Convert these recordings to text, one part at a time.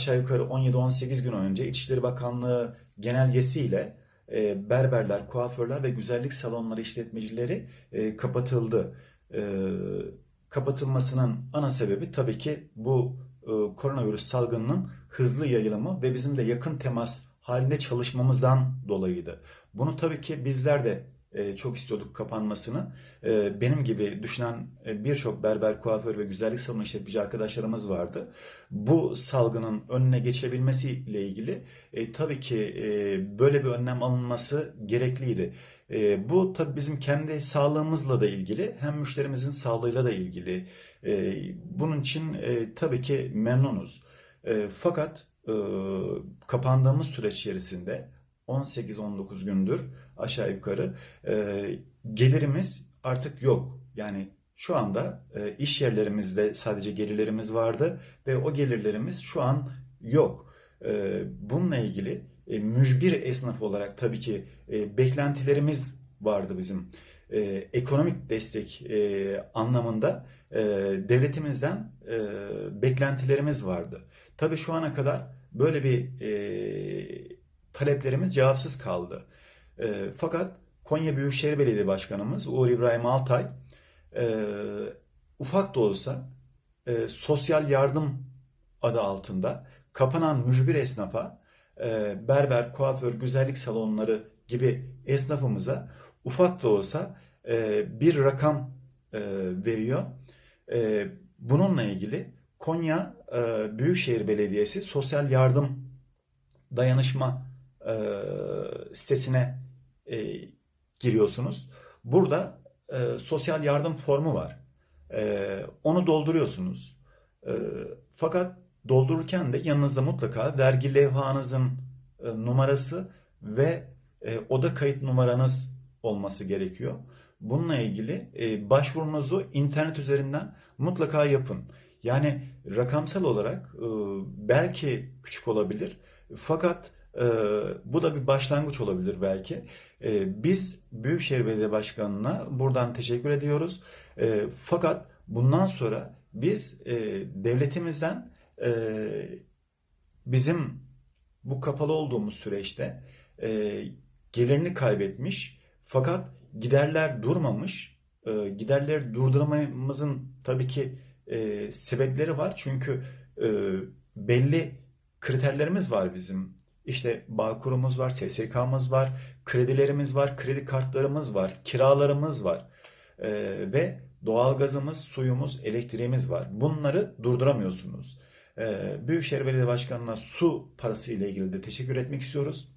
aşağı yukarı 17-18 gün önce İçişleri Bakanlığı genelgesiyle e, berberler, kuaförler ve güzellik salonları işletmecileri e, kapatıldı. E, kapatılmasının ana sebebi tabii ki bu e, koronavirüs salgınının hızlı yayılımı ve bizim de yakın temas halinde çalışmamızdan dolayıydı. Bunu tabii ki bizler de e, çok istiyorduk kapanmasını. E, benim gibi düşünen e, birçok berber, kuaför ve güzellik salonu işletmeci arkadaşlarımız vardı. Bu salgının önüne geçebilmesiyle ilgili tabii ki böyle bir önlem alınması gerekliydi. Bu tabii bizim kendi sağlığımızla da ilgili hem müşterimizin sağlığıyla da ilgili. Bunun için tabii ki memnunuz. Fakat kapandığımız süreç içerisinde 18-19 gündür aşağı yukarı e, gelirimiz artık yok. Yani şu anda e, iş yerlerimizde sadece gelirlerimiz vardı ve o gelirlerimiz şu an yok. E, bununla ilgili e, mücbir esnaf olarak tabii ki e, beklentilerimiz vardı bizim. E, ekonomik destek e, anlamında e, devletimizden e, beklentilerimiz vardı. Tabii şu ana kadar böyle bir e, taleplerimiz cevapsız kaldı. E, fakat Konya Büyükşehir Belediye Başkanımız Uğur İbrahim Altay e, ufak da olsa e, sosyal yardım adı altında kapanan mücbir esnafa e, berber, kuaför, güzellik salonları gibi esnafımıza ufak da olsa e, bir rakam e, veriyor. E, bununla ilgili Konya e, Büyükşehir Belediyesi Sosyal Yardım Dayanışma e, sitesine e, giriyorsunuz. Burada e, sosyal yardım formu var. E, onu dolduruyorsunuz. E, fakat doldururken de yanınızda mutlaka vergi levhanızın e, numarası ve e, oda kayıt numaranız olması gerekiyor. Bununla ilgili e, başvurunuzu internet üzerinden mutlaka yapın. Yani rakamsal olarak e, belki küçük olabilir fakat e, bu da bir başlangıç olabilir belki. E, biz Büyükşehir Belediye Başkanı'na buradan teşekkür ediyoruz. E, fakat bundan sonra biz e, devletimizden e, bizim bu kapalı olduğumuz süreçte e, gelirini kaybetmiş fakat giderler durmamış. E, giderleri durduramamızın tabii ki e, sebepleri var. Çünkü e, belli kriterlerimiz var bizim. İşte Bağkur'umuz var, SSK'mız var, kredilerimiz var, kredi kartlarımız var, kiralarımız var E, ve doğalgazımız, suyumuz, elektriğimiz var. Bunları durduramıyorsunuz. E, Büyükşehir Belediye Başkanı'na su parası ile ilgili de teşekkür etmek istiyoruz.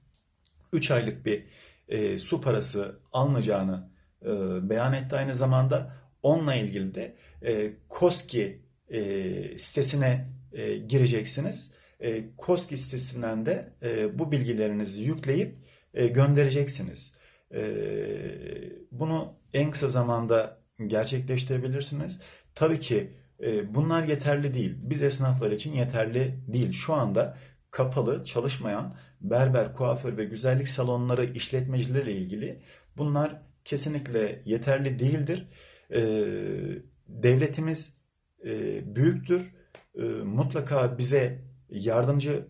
3 aylık bir e, su parası alınacağını e, beyan etti aynı zamanda. Onunla ilgili de e, KOSKİ e, sitesine e, gireceksiniz. E, KOSKİ sitesinden de e, bu bilgilerinizi yükleyip e, göndereceksiniz. E, bunu en kısa zamanda gerçekleştirebilirsiniz. Tabii ki e, bunlar yeterli değil. Biz esnaflar için yeterli değil. Şu anda kapalı, çalışmayan berber, kuaför ve güzellik salonları işletmecileriyle ilgili bunlar kesinlikle yeterli değildir. E, devletimiz e, büyüktür. E, mutlaka bize yardımcı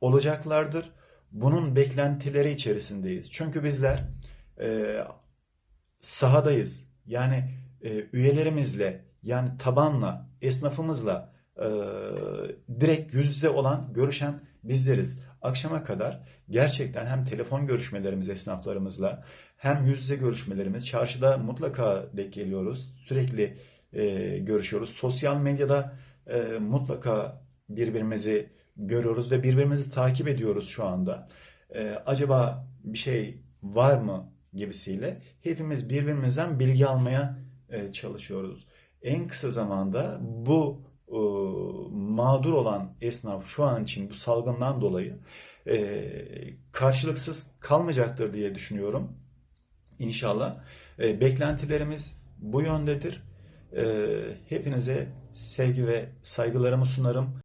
olacaklardır. Bunun beklentileri içerisindeyiz. Çünkü bizler e, sahadayız. Yani e, üyelerimizle, yani tabanla, esnafımızla e, direkt yüz yüze olan, görüşen bizleriz. Akşama kadar gerçekten hem telefon görüşmelerimiz esnaflarımızla hem yüz yüze görüşmelerimiz çarşıda mutlaka denk geliyoruz. Sürekli e, görüşüyoruz. Sosyal medyada e, mutlaka birbirimizi görüyoruz ve birbirimizi takip ediyoruz şu anda. E, acaba bir şey var mı gibisiyle hepimiz birbirimizden bilgi almaya e, çalışıyoruz. En kısa zamanda bu e, mağdur olan esnaf şu an için bu salgından dolayı e, karşılıksız kalmayacaktır diye düşünüyorum. İnşallah. E, beklentilerimiz bu yöndedir. E, hepinize sevgi ve saygılarımı sunarım.